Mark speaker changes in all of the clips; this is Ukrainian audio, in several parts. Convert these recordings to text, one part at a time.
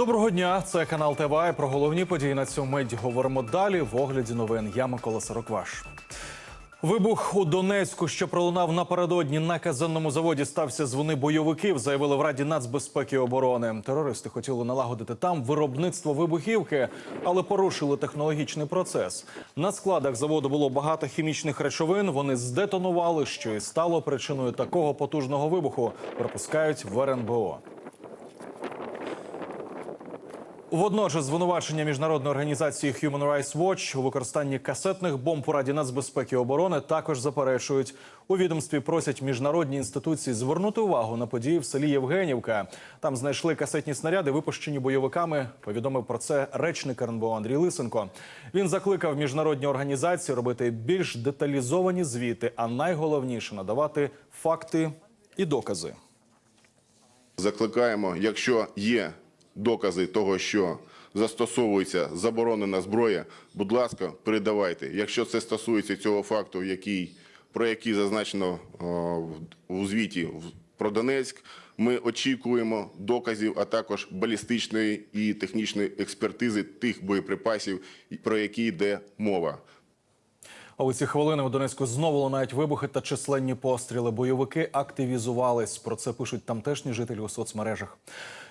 Speaker 1: Доброго дня, це канал ТВА. Про головні події на цю мить говоримо далі. В огляді новин я Микола Сорокваш. Вибух у Донецьку, що пролунав напередодні на казенному заводі, стався з вони бойовиків. Заявили в Раді нацбезпеки і оборони. Терористи хотіли налагодити там виробництво вибухівки, але порушили технологічний процес. На складах заводу було багато хімічних речовин. Вони здетонували, що і стало причиною такого потужного вибуху. Припускають в РНБО. Водночас звинувачення міжнародної організації Human Rights Watch у використанні касетних бомб у Раді нацбезпеки і оборони також заперечують. У відомстві просять міжнародні інституції звернути увагу на події в селі Євгенівка. Там знайшли касетні снаряди, випущені бойовиками. Повідомив про це речник РНБО Андрій Лисенко. Він закликав міжнародні організації робити більш деталізовані звіти, а найголовніше надавати факти і докази.
Speaker 2: Закликаємо, якщо є докази того, що застосовується заборонена зброя, будь ласка, передавайте. Якщо це стосується цього факту, який, про який зазначено в- у звіті в- про Донецьк, ми очікуємо доказів, а також балістичної і технічної експертизи тих боєприпасів, про які йде мова.
Speaker 1: А у ці хвилини у Донецьку знову лунають вибухи та численні постріли. Бойовики активізувались. Про це пишуть тамтешні жителі у соцмережах.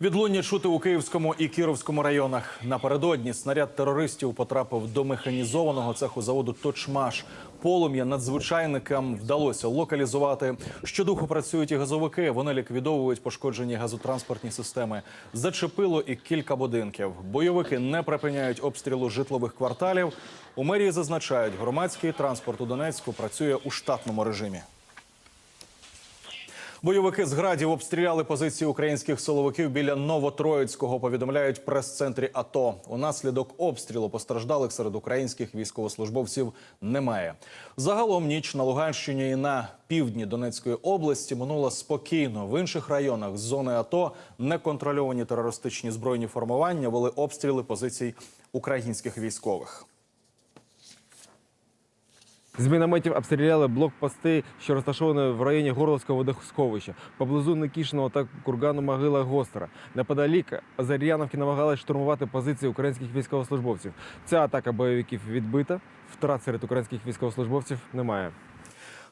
Speaker 1: Відлуння чути у Київському і Кіровському районах. Напередодні снаряд терористів потрапив до механізованого цеху заводу Точмаш. Полум'я надзвичайникам вдалося локалізувати. Щодуху працюють і газовики. Вони ліквідовують пошкоджені газотранспортні системи. Зачепило і кілька будинків. Бойовики не припиняють обстрілу житлових кварталів. У мерії зазначають, громадський транспорт у Донецьку працює у штатному режимі. Бойовики з градів обстріляли позиції українських силовиків біля Новотроїцького. Повідомляють прес-центрі АТО. Унаслідок обстрілу постраждалих серед українських військовослужбовців немає. Загалом ніч на Луганщині і на півдні Донецької області минула спокійно. В інших районах з зони АТО неконтрольовані терористичні збройні формування вели обстріли позицій українських військових.
Speaker 3: З мінометів обстріляли блокпости, що розташовані в районі Горловського водосховища, поблизу Никішиного та кургану Могила Гостра. Неподалік Азар'яновки намагалися штурмувати позиції українських військовослужбовців. Ця атака бойовиків відбита. Втрат серед українських військовослужбовців немає.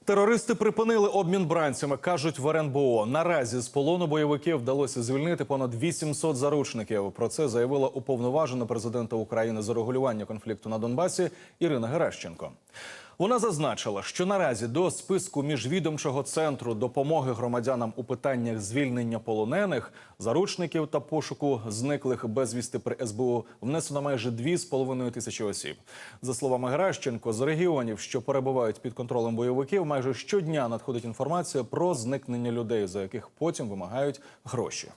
Speaker 1: Терористи припинили обмін бранцями, кажуть в РНБО. Наразі з полону бойовиків вдалося звільнити понад 800 заручників. Про це заявила уповноважена президента України з регулювання конфлікту на Донбасі Ірина Геращенко. Вона зазначила, що наразі до списку міжвідомчого центру допомоги громадянам у питаннях звільнення полонених, заручників та пошуку зниклих безвісти при СБУ внесено майже 2,5 тисячі осіб. За словами Геращенко, з регіонів, що перебувають під контролем бойовиків, майже щодня надходить інформація про зникнення людей, за яких потім вимагають гроші.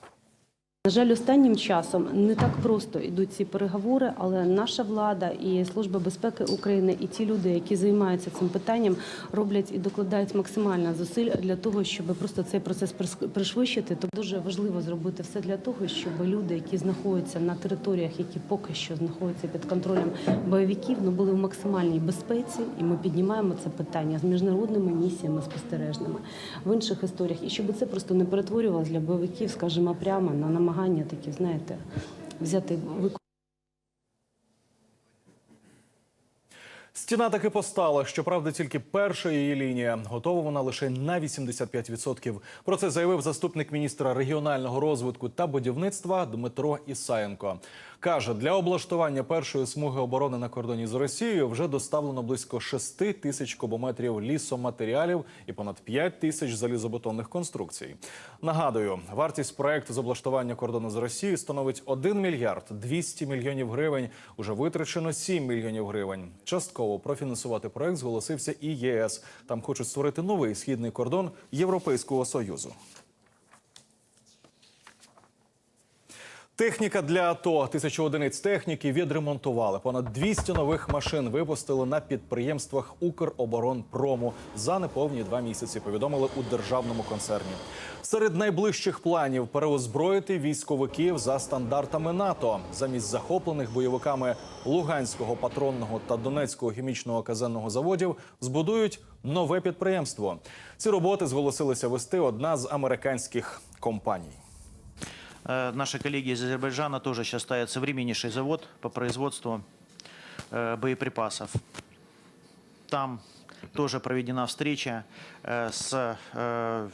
Speaker 4: На жаль, останнім часом не так просто йдуть ці переговори, але наша влада і Служба безпеки України, і ті люди, які займаються цим питанням, роблять і докладають максимально зусиль для того, щоб просто цей процес пришвидшити. То дуже важливо зробити все для того, щоб люди, які знаходяться на територіях, які поки що знаходяться під контролем бойовиків, ну були в максимальній безпеці, і ми піднімаємо це питання з міжнародними місіями спостережними в інших історіях, і щоб це просто не перетворювалося для бойовиків, скажімо, прямо на намагання такі, знаєте, взяти виконання.
Speaker 1: Стіна таки постала. Щоправда, тільки перша її лінія. Готова вона лише на 85%. Про це заявив заступник міністра регіонального розвитку та будівництва Дмитро Ісаєнко. Каже, для облаштування першої смуги оборони на кордоні з Росією вже доставлено близько 6 тисяч кубометрів лісоматеріалів і понад 5 тисяч залізобетонних конструкцій. Нагадую, вартість проекту з облаштування кордону з Росією становить 1 мільярд 200 мільйонів гривень. Уже витрачено 7 мільйонів гривень. Частково профінансувати проект зголосився і ЄС. Там хочуть створити новий східний кордон Європейського союзу. Техніка для АТО, тисячу одиниць техніки відремонтували. Понад 200 нових машин випустили на підприємствах Укроборонпрому за неповні два місяці. Повідомили у державному концерні. Серед найближчих планів переозброїти військовиків за стандартами НАТО замість захоплених бойовиками Луганського патронного та Донецького хімічного казенного заводів збудують нове підприємство. Ці роботи зголосилися вести одна з американських компаній.
Speaker 5: Э, Наши коллеги из Азербайджана тоже сейчас ставят современнейший завод по производству э, боеприпасов. Там тоже проведена встреча э, с, э,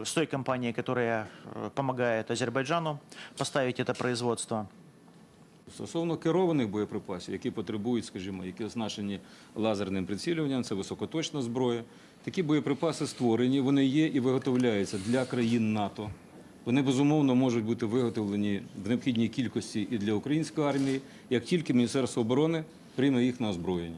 Speaker 5: в- с той компанией, которая э, помогает Азербайджану поставить это производство.
Speaker 6: Стосовно керованих боєприпасів, які потребують, скажімо, які оснащені лазерним прицілюванням, це високоточна зброя. Такі боєприпаси створені, вони є і виготовляються для країн НАТО. Вони безумовно можуть бути виготовлені в необхідній кількості і для української армії, як тільки Міністерство оборони прийме їх на озброєння.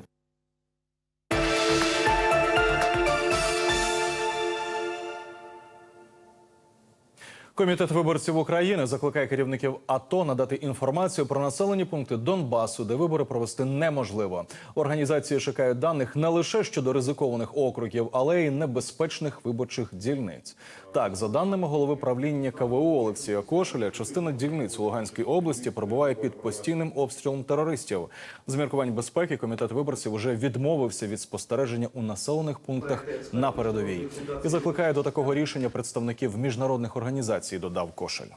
Speaker 1: Комітет виборців України закликає керівників АТО надати інформацію про населені пункти Донбасу, де вибори провести неможливо. Організації шукають даних не лише щодо ризикованих округів, але й небезпечних виборчих дільниць. Так, за даними голови правління КВУ Олексія Кошеля, частина дільниць у Луганській області перебуває під постійним обстрілом терористів. З міркувань безпеки комітет виборців вже відмовився від спостереження у населених пунктах на передовій і закликає до такого рішення представників міжнародних організацій. Додав Кошель.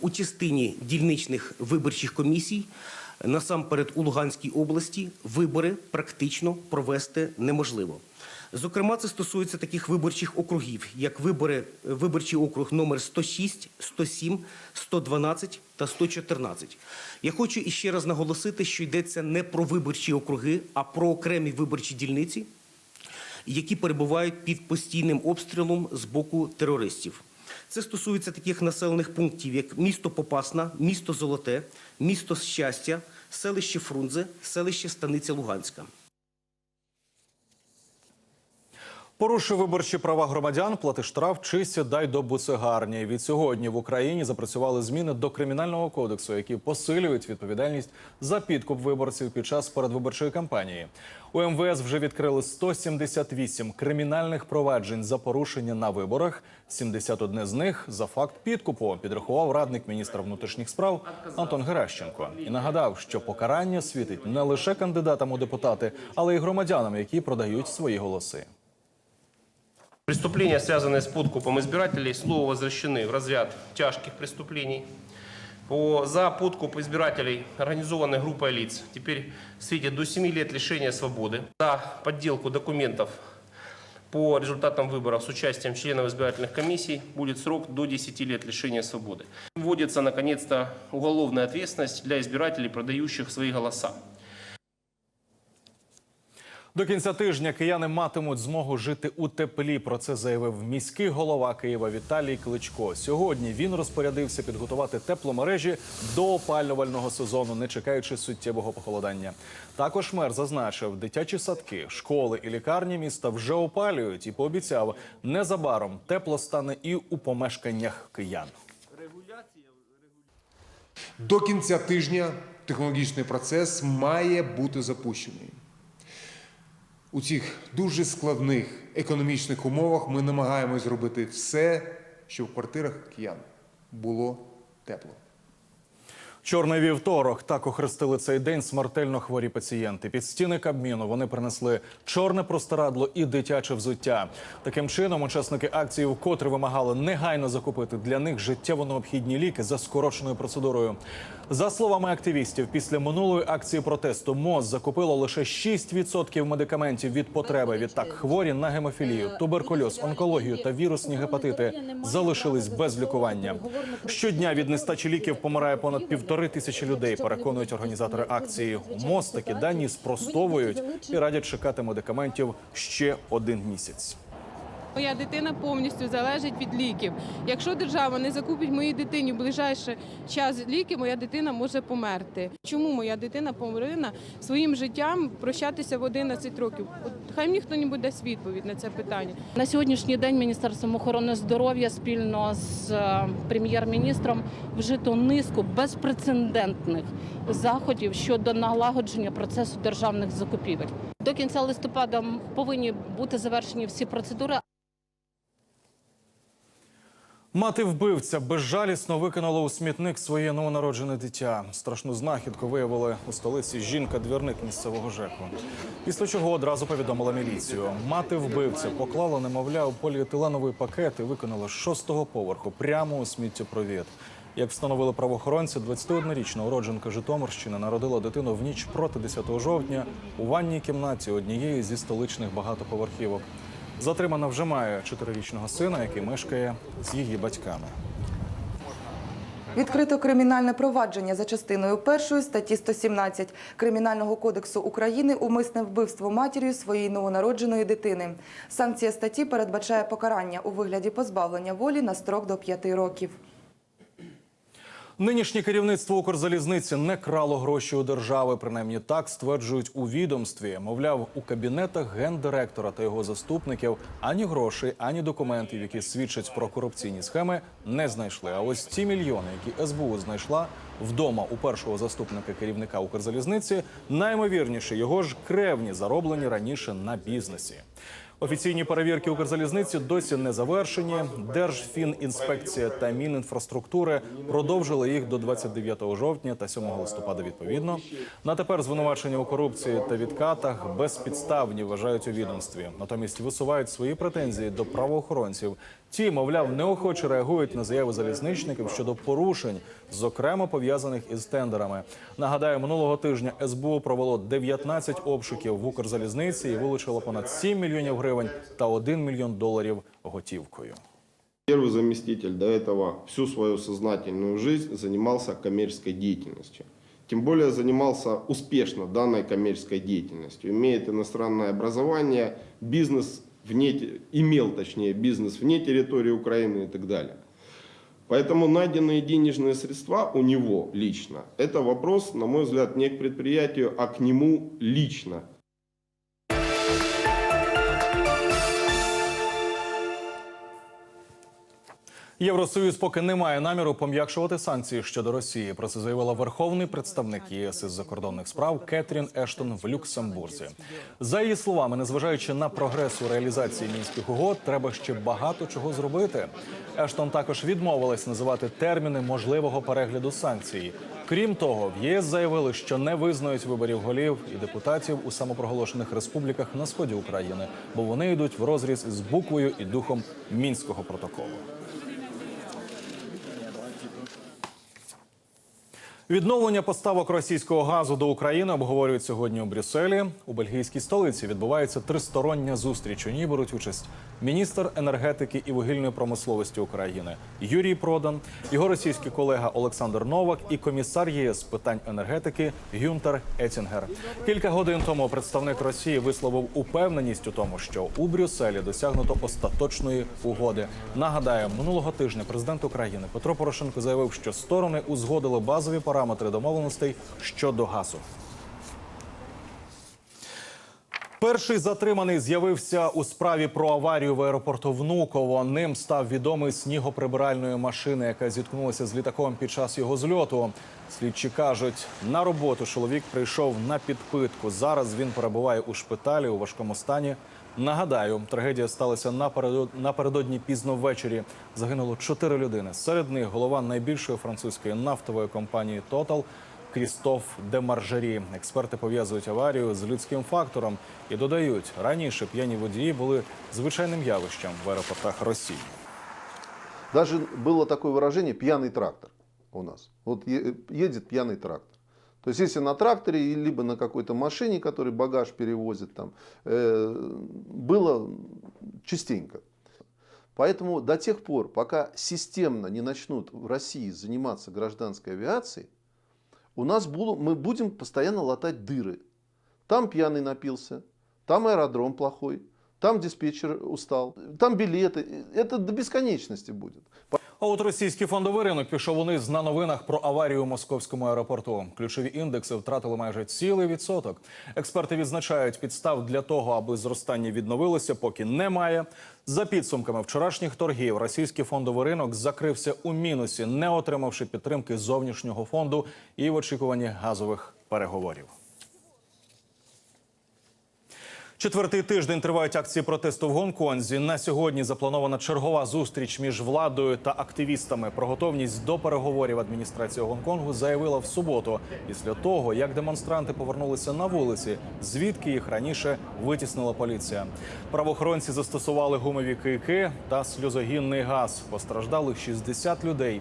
Speaker 7: у частині дільничних виборчих комісій насамперед у Луганській області вибори практично провести неможливо. Зокрема, це стосується таких виборчих округів, як вибори, виборчий округ номер 106, 107, 112 та 114. Я хочу іще раз наголосити, що йдеться не про виборчі округи, а про окремі виборчі дільниці, які перебувають під постійним обстрілом з боку терористів. Це стосується таких населених пунктів, як місто Попасна, місто Золоте, місто Щастя, селище Фрунзе, селище Станиця Луганська.
Speaker 1: Порушив виборчі права громадян, плати штраф чи сідай до буцегарні. Від сьогодні в Україні запрацювали зміни до кримінального кодексу, які посилюють відповідальність за підкуп виборців під час передвиборчої кампанії. У МВС вже відкрили 178 кримінальних проваджень за порушення на виборах. 71 з них за факт підкупу. Підрахував радник міністра внутрішніх справ Антон Геращенко і нагадав, що покарання світить не лише кандидатам у депутати, але й громадянам, які продають свої голоси.
Speaker 8: Преступления, связанные с подкупом избирателей, снова возвращены в разряд тяжких преступлений. По, за подкуп избирателей организованной группой лиц теперь светит до 7 лет лишения свободы. За подделку документов по результатам выборов с участием членов избирательных комиссий будет срок до 10 лет лишения свободы. Вводится, наконец-то, уголовная ответственность для избирателей, продающих свои голоса.
Speaker 1: До кінця тижня кияни матимуть змогу жити у теплі. Про це заявив міський голова Києва Віталій Кличко. Сьогодні він розпорядився підготувати тепломережі до опалювального сезону, не чекаючи суттєвого похолодання. Також мер зазначив, дитячі садки, школи і лікарні міста вже опалюють і пообіцяв, незабаром тепло стане і у помешканнях киян.
Speaker 9: До кінця тижня технологічний процес має бути запущений. У цих дуже складних економічних умовах ми намагаємось зробити все, щоб в квартирах киян було тепло.
Speaker 1: Чорний вівторок так охрестили цей день смертельно хворі пацієнти. Під стіни Кабміну вони принесли чорне простирадло і дитяче взуття. Таким чином, учасники акції вкотре вимагали негайно закупити для них життєво необхідні ліки за скороченою процедурою. За словами активістів, після минулої акції протесту МОЗ закупило лише 6% медикаментів від потреби. Відтак хворі на гемофілію, туберкульоз, онкологію та вірусні гепатити залишились без лікування. Щодня від нестачі ліків помирає понад півтори тисячі людей. Переконують організатори акції. МОЗ такі дані спростовують і радять чекати медикаментів ще один місяць.
Speaker 10: Моя дитина повністю залежить від ліків. Якщо держава не закупить моїй дитині в ближайший час ліки, моя дитина може померти. Чому моя дитина повинна своїм життям прощатися в 11 років? Хай мені хто-небудь дасть відповідь на це питання.
Speaker 11: На сьогоднішній день Міністерством охорони здоров'я спільно з е, прем'єр-міністром вжито низку безпрецедентних заходів щодо налагодження процесу державних закупівель. До кінця листопада повинні бути завершені всі процедури.
Speaker 1: Мати вбивця безжалісно викинула у смітник своє новонароджене дитя. Страшну знахідку виявили у столиці жінка-двірник місцевого ЖЕКу. Після чого одразу повідомила міліцію. Мати вбивця поклала немовля у поліетиленовий пакет і викинула з шостого поверху прямо у сміттєпровід. Як встановили правоохоронці, 21-річна уродженка Житомирщини народила дитину в ніч проти 10 жовтня у ванній кімнаті однієї зі столичних багатоповерхівок. Затримана вже має чотирирічного сина, який мешкає з її батьками.
Speaker 12: Відкрито кримінальне провадження за частиною першої статті 117 Кримінального кодексу України умисне вбивство матір'ю своєї новонародженої дитини. Санкція статті передбачає покарання у вигляді позбавлення волі на строк до 5 років.
Speaker 1: Нинішнє керівництво Укрзалізниці не крало гроші у держави. Принаймні так стверджують у відомстві. Мовляв, у кабінетах гендиректора та його заступників ані грошей, ані документів, які свідчать про корупційні схеми, не знайшли. А ось ті мільйони, які СБУ знайшла вдома у першого заступника керівника Укрзалізниці, наймовірніше його ж кревні зароблені раніше на бізнесі. Офіційні перевірки Укрзалізниці досі не завершені. Держфінінспекція та Мінінфраструктури продовжили їх до 29 жовтня та 7 листопада. Відповідно, на тепер звинувачення у корупції та відкатах безпідставні вважають у відомстві. Натомість висувають свої претензії до правоохоронців. Ті, мовляв, неохоче реагують на заяви залізничників щодо порушень, зокрема пов'язаних із тендерами. Нагадаю, минулого тижня СБУ провело 19 обшуків в Укрзалізниці і вилучило понад 7 мільйонів гривень та 1 мільйон доларів готівкою.
Speaker 13: Первый заместитель до этого всю свою сознательную жизнь занимался коммерческой деятельностью. Тем более занимался успешно данной коммерческой деятельностью. Имеет иностранное образование, бизнес вне, имел точнее бизнес вне территории Украины и так далее. Поэтому найденные денежные средства у него лично, это вопрос, на мой взгляд, не к предприятию, а к нему лично.
Speaker 1: Євросоюз поки не має наміру пом'якшувати санкції щодо Росії. Про це заявила верховний представник ЄС із закордонних справ Кетрін Ештон в Люксембурзі. За її словами, незважаючи на прогрес у реалізації мінських угод, треба ще багато чого зробити. Ештон також відмовилась називати терміни можливого перегляду санкцій. Крім того, в ЄС заявили, що не визнають виборів голів і депутатів у самопроголошених республіках на сході України, бо вони йдуть в розріз з буквою і духом мінського протоколу. Відновлення поставок російського газу до України обговорюють сьогодні у Брюсселі. У бельгійській столиці відбувається тристороння зустріч. У ній беруть участь міністр енергетики і вугільної промисловості України Юрій Продан, його російський колега Олександр Новак і комісар ЄС питань енергетики Гюнтер Етінгер. Кілька годин тому представник Росії висловив упевненість у тому, що у Брюсселі досягнуто остаточної угоди. Нагадаю, минулого тижня президент України Петро Порошенко заявив, що сторони узгодили базові параметри домовленостей щодо газу. Перший затриманий з'явився у справі про аварію в аеропорту Внуково. Ним став відомий снігоприбиральної машини, яка зіткнулася з літаком під час його зльоту. Слідчі кажуть, на роботу чоловік прийшов на підпитку. Зараз він перебуває у шпиталі у важкому стані. Нагадаю, трагедія сталася напередо- напередодні пізно ввечері. Загинуло чотири людини. Серед них голова найбільшої французької нафтової компанії Total Крістоф Демаржері. Експерти пов'язують аварію з людським фактором і додають, раніше п'яні водії були звичайним явищем в аеропортах Росії.
Speaker 14: Даже было такое выражение «пьяный трактор» У нас. Вот едет пьяный трактор. То есть, если на тракторе, либо на какой-то машине, который багаж перевозит, там, э, было частенько. Поэтому до тех пор, пока системно не начнут в России заниматься гражданской авиацией, у нас будут, мы будем постоянно латать дыры. Там пьяный напился, там аэродром плохой, там диспетчер устал, там билеты. Это до бесконечности будет.
Speaker 1: А от російський фондовий ринок пішов униз на новинах про аварію у московському аеропорту. Ключові індекси втратили майже цілий відсоток. Експерти відзначають, підстав для того, аби зростання відновилося, поки немає. За підсумками вчорашніх торгів, російський фондовий ринок закрився у мінусі, не отримавши підтримки зовнішнього фонду і в очікуванні газових переговорів. Четвертий тиждень тривають акції протесту в Гонконзі. На сьогодні запланована чергова зустріч між владою та активістами. Про готовність до переговорів адміністрація Гонконгу заявила в суботу, після того як демонстранти повернулися на вулиці, звідки їх раніше витіснила поліція. Правоохоронці застосували гумові кийки та сльозогінний газ. Постраждали 60 людей.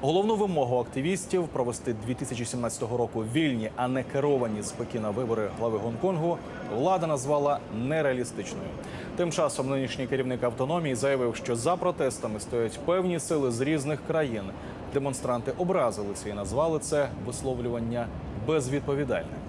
Speaker 1: Головну вимогу активістів провести 2017 року вільні, а не керовані з Пекіна вибори глави Гонконгу. Влада назвала нереалістичною. Тим часом нинішній керівник автономії заявив, що за протестами стоять певні сили з різних країн. Демонстранти образилися і назвали це висловлювання безвідповідальним.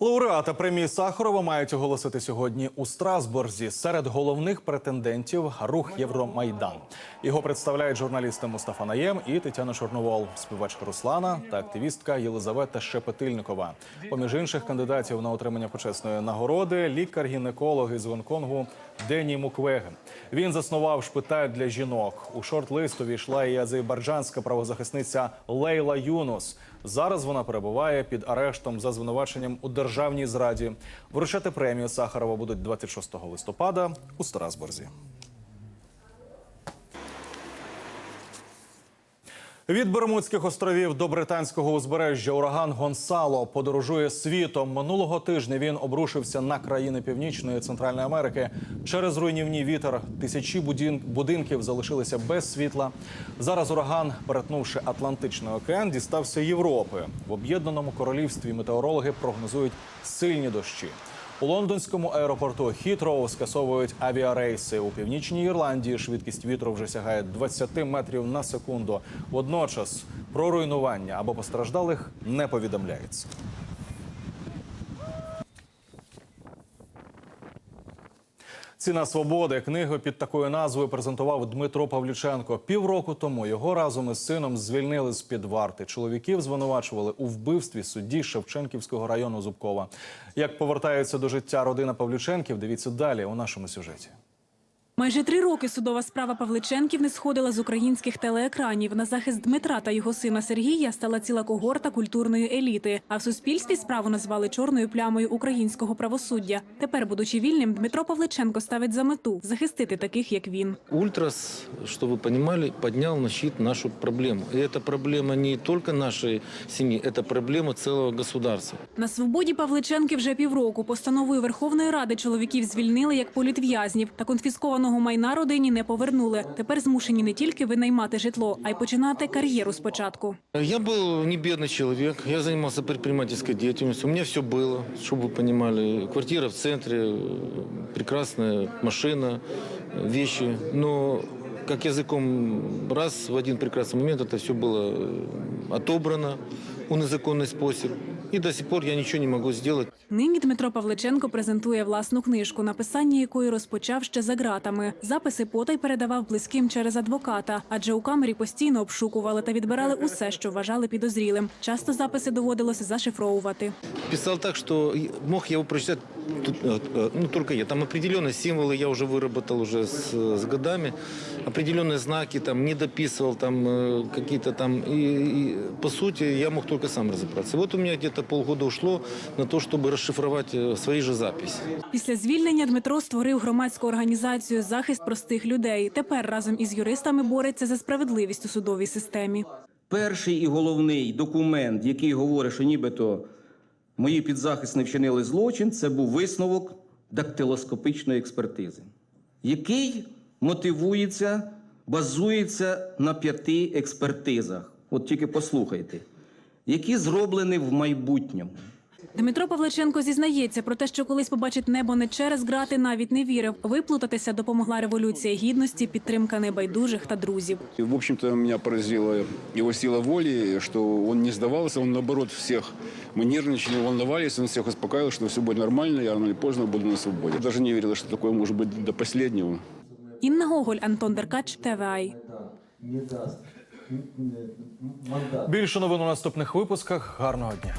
Speaker 1: Лауреата премії Сахарова мають оголосити сьогодні у Страсбурзі. Серед головних претендентів рух Євромайдан. Його представляють журналісти Мустафа Наєм і Тетяна Чорновол, співачка Руслана та активістка Єлизавета Щепетильникова. Поміж інших кандидатів на отримання почесної нагороди лікар-гінеколог із Гонконгу Дені Муквеге. Він заснував шпиталь для жінок. У шорт-лист увійшла і азербайджанська правозахисниця Лейла Юнус. Зараз вона перебуває під арештом за звинуваченням у державній зраді. Вручати премію Сахарова будуть 26 листопада у Страсбурзі. Від Бермудських островів до британського узбережжя ураган Гонсало подорожує світом. Минулого тижня він обрушився на країни Північної Центральної Америки. Через руйнівний вітер тисячі будинків залишилися без світла. Зараз ураган, перетнувши Атлантичний океан, дістався Європи. В об'єднаному королівстві метеорологи прогнозують сильні дощі. У лондонському аеропорту Хітроу скасовують авіарейси. У північній Ірландії швидкість вітру вже сягає 20 метрів на секунду. Водночас про руйнування або постраждалих не повідомляється. Ціна свободи книгу під такою назвою презентував Дмитро Павлюченко. Півроку тому його разом із сином звільнили з під варти. Чоловіків звинувачували у вбивстві судді Шевченківського району Зубкова. Як повертається до життя родина Павлюченків, дивіться далі у нашому сюжеті.
Speaker 15: Майже три роки судова справа Павличенків не сходила з українських телеекранів. На захист Дмитра та його сина Сергія стала ціла когорта культурної еліти. А в суспільстві справу назвали чорною плямою українського правосуддя. Тепер, будучи вільним, Дмитро Павличенко ставить за мету захистити таких, як він.
Speaker 16: Ультрас, чтобы вы понимали, поднял на щит нашу проблему. И эта проблема не только нашей семьи, это проблема целого государства.
Speaker 15: На свободі Павличенки вже півроку. Постановою Верховної Ради чоловіків звільнили як політв'язнів та конфіскованого майна родині не повернули. Тепер змушені не тільки винаймати житло, а й починати кар'єру спочатку.
Speaker 16: Я был не бедный человек, я занимался предпринимательской деятельностью, у меня все было, чтобы вы понимали. Квартира в центре, э, прекрасная машина, э, вещи. Но как языком раз в один прекрасный момент это все было э, отобрано у незаконний спосіб. І до сих пор я нічого не можу зробити.
Speaker 15: Нині Дмитро Павличенко презентує власну книжку, написання якої розпочав ще за ґратами. Записи потай передавав близьким через адвоката, адже у камері постійно обшукували та відбирали усе, що вважали підозрілим. Часто записи доводилося зашифровувати.
Speaker 16: Писав так, що мог я его прочитать тут, э, э, ну, только я. Там определенные символы я уже выработал уже с, с годами. Определенные знаки там не дописывал, там э, какие-то там. И, и, по сути, я мог только сам разобраться. Вот у меня где-то полгода ушло на то, чтобы расшифровать э, свои же записи.
Speaker 15: Після звільнення Дмитро створив громадську організацію Захист простих людей. Тепер разом із юристами бореться за справедливість у судовій системі.
Speaker 17: Перший і головний документ, який говорить, що нібито мої підзахисні вчинили злочин, це був висновок дактилоскопічної експертизи, який мотивується, базується на п'яти експертизах. От тільки послухайте, які зроблені в майбутньому.
Speaker 15: Дмитро Павличенко зізнається про те, що колись побачить небо не через грати, навіть не вірив. Виплутатися допомогла революція гідності, підтримка небайдужих та друзів.
Speaker 18: В общем-то, меня поразила его сила воли, что он не сдавался, он, наоборот, всех... Мы нервничали, волновались, он всех успокаивал, что все будет нормально, я рано или поздно буду на свободе. Я даже не верила, что такое может быть до последнего.
Speaker 15: Інна Гоголь, Антон Деркач, ТВАЙ.
Speaker 1: Більше новин у наступних випусках. Гарного дня.